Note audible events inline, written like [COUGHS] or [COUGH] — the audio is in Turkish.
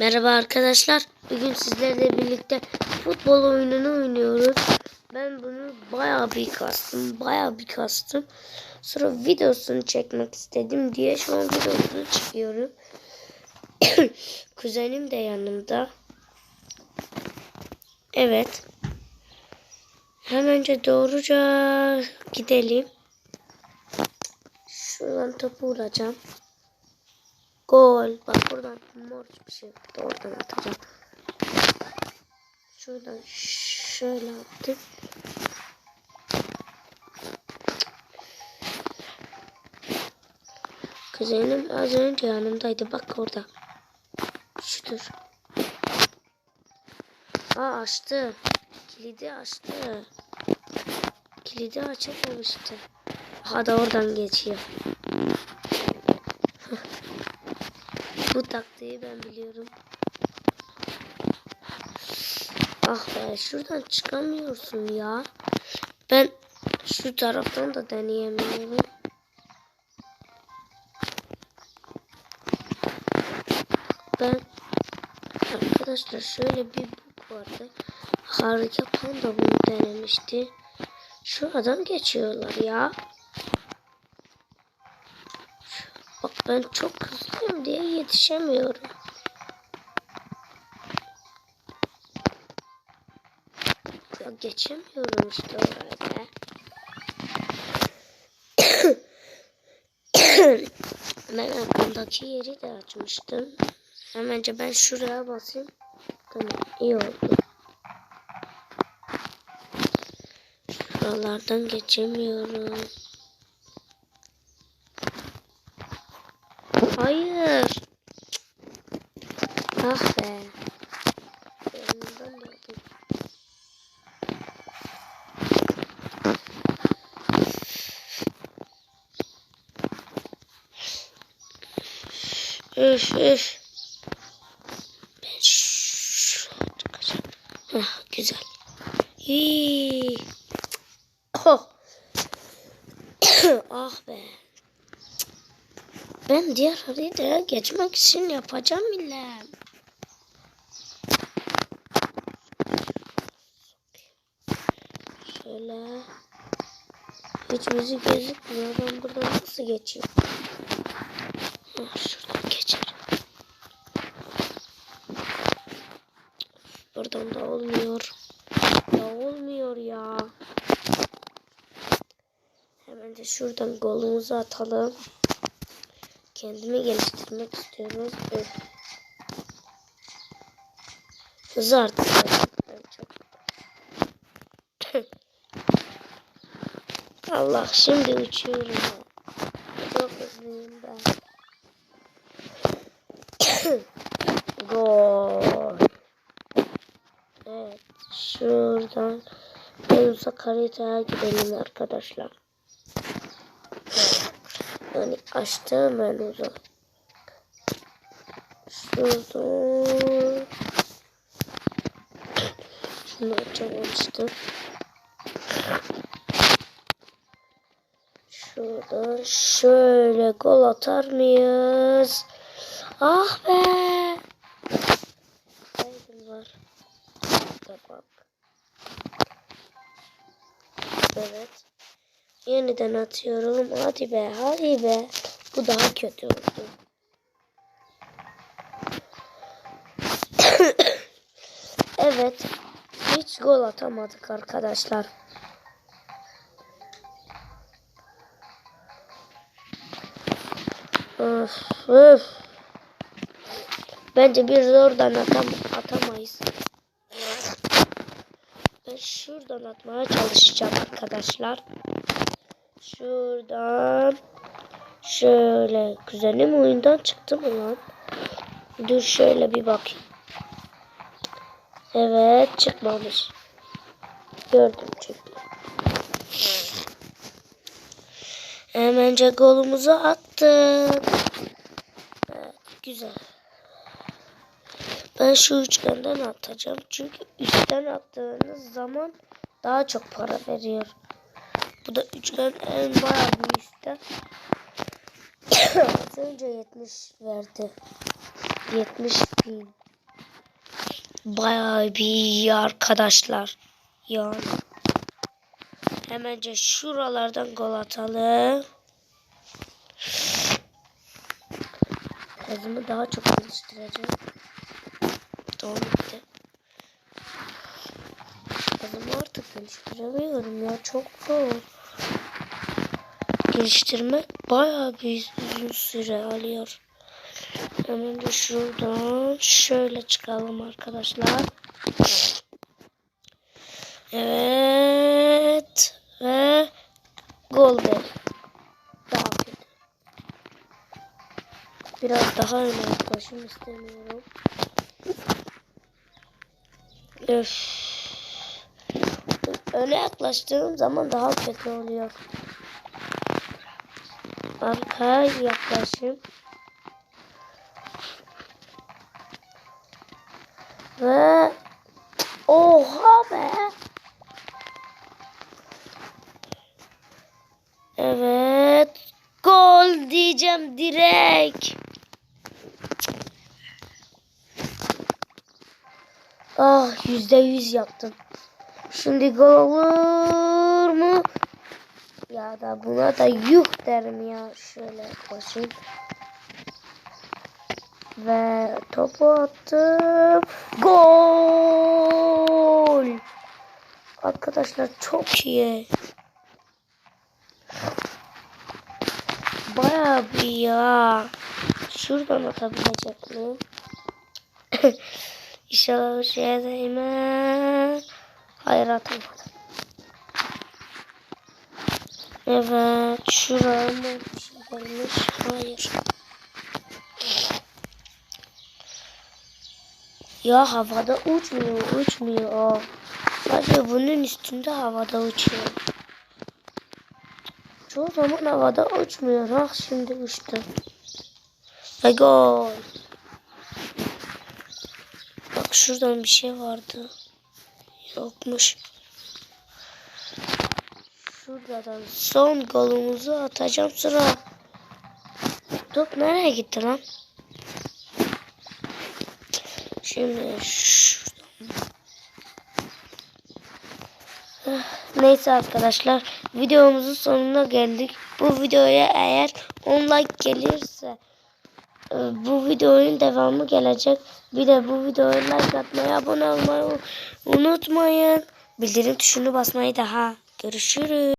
Merhaba arkadaşlar. Bugün sizlerle birlikte futbol oyununu oynuyoruz. Ben bunu bayağı bir kastım. Bayağı bir kastım. Sonra videosunu çekmek istedim diye şu an videosunu çekiyorum. [COUGHS] Kuzenim de yanımda. Evet. Hemen doğruca gidelim. Şuradan topu vuracağım. Gol. Bak buradan mor bir şey yaptı. Oradan atacağım. Şuradan şöyle attım. Kuzenim az önce yanımdaydı. Bak orada. Şudur. Aa açtı. Kilidi açtı. Kilidi açamamıştı. Aha da oradan geçiyor. Bu taktiği ben biliyorum. Ah be şuradan çıkamıyorsun ya. Ben şu taraftan da deneyemiyorum. Ben arkadaşlar şöyle bir bug vardı. Harika Panda bunu denemişti. Şu adam geçiyorlar ya. Bak ben çok hızlıyım diye yetişemiyorum. Ya geçemiyorum işte oraya be. [COUGHS] ben arkamdaki yeri de açmıştım. Hemence ben şuraya basayım. Tamam iyi oldu. Şuralardan geçemiyorum. Hayır. Ah be. Üf üf. Ben şuraya çıkacağım. Hah güzel. Hii. Oh. [COUGHS] ah be. Ben diğer haritaya geçmek için yapacağım bile. Şöyle. Hiç müzik gözükmüyor. Ben buradan nasıl geçeyim? Ah, şuradan geçerim. Buradan da olmuyor. Ya olmuyor ya. Hemen de şuradan golümüzü atalım. Kendimi geliştirmek istiyoruz. Öf. Hızı artık. Ben çok. Allah şimdi uçuyorum. Çok hızlıyım ben. [COUGHS] Gol. Evet. Şuradan en uzak gidelim arkadaşlar. Yani açtım ben uzak. Şuradan. [COUGHS] Şunu açamamıştım. Şuradan şöyle gol atar mıyız? Ah be. Haydi var. Tamam. Evet. Yeniden atıyorum. Hadi be, hadi be. Bu daha kötü oldu. [COUGHS] evet. Hiç gol atamadık arkadaşlar. Öf, öf. Bence bir oradan atam atamayız. Ben şuradan atmaya çalışacağım arkadaşlar. Şuradan şöyle kuzenim oyundan çıktı mı lan? Dur şöyle bir bakayım. Evet çıkmamış. Gördüm çünkü. Hemence golümüzü attık. Evet güzel. Ben şu üçgenden atacağım. Çünkü üstten attığınız zaman daha çok para veriyor. Bu da üçgen en bayağı bir üstten. Az [COUGHS] önce 70 verdi. 70 bin. bayağı bir iyi arkadaşlar. Yani. Hemence şuralardan gol atalım. Hızımı daha çok geliştireceğim. Tamam bitti. Hızımı artık geliştiremiyorum ya. Çok zor. Geliştirmek bayağı bir uzun süre alıyor. Hemen de şuradan şöyle çıkalım arkadaşlar. Evet. Ve gol be. Daha kötü. Biraz daha öne yaklaşım istemiyorum. Öf. Öne yaklaştığım zaman daha kötü oluyor. Arkaya yaklaşım. Ve oha be. Gol diyeceğim direkt. Ah yüzde yüz yaptım. Şimdi gol olur mu? Ya da buna da yuh derim ya. Şöyle basayım. Ve topu attım. Gol! Arkadaşlar çok iyi. Bayağı bir ya. Şuradan atabilecek miyim? [COUGHS] İnşallah bir şeye değmez. Hayır atamadım. Evet. Şuraya mı bir şey gelmiş? Hayır. Ya havada uçmuyor, uçmuyor. Sadece bunun üstünde havada uçuyor. Çoğu zaman havada uçmuyor. Ah şimdi uçtu. Ve gol. Bak şuradan bir şey vardı. Yokmuş. Şuradan son golümüzü atacağım sıra. Top nereye gitti lan? Şimdi şuradan. Ah, Neyse arkadaşlar videomuzun sonuna geldik. Bu videoya eğer 10 like gelirse e, bu videonun devamı gelecek. Bir de bu videoya like atmayı, abone olmayı unutmayın. Bildirim tuşunu basmayı daha. Görüşürüz.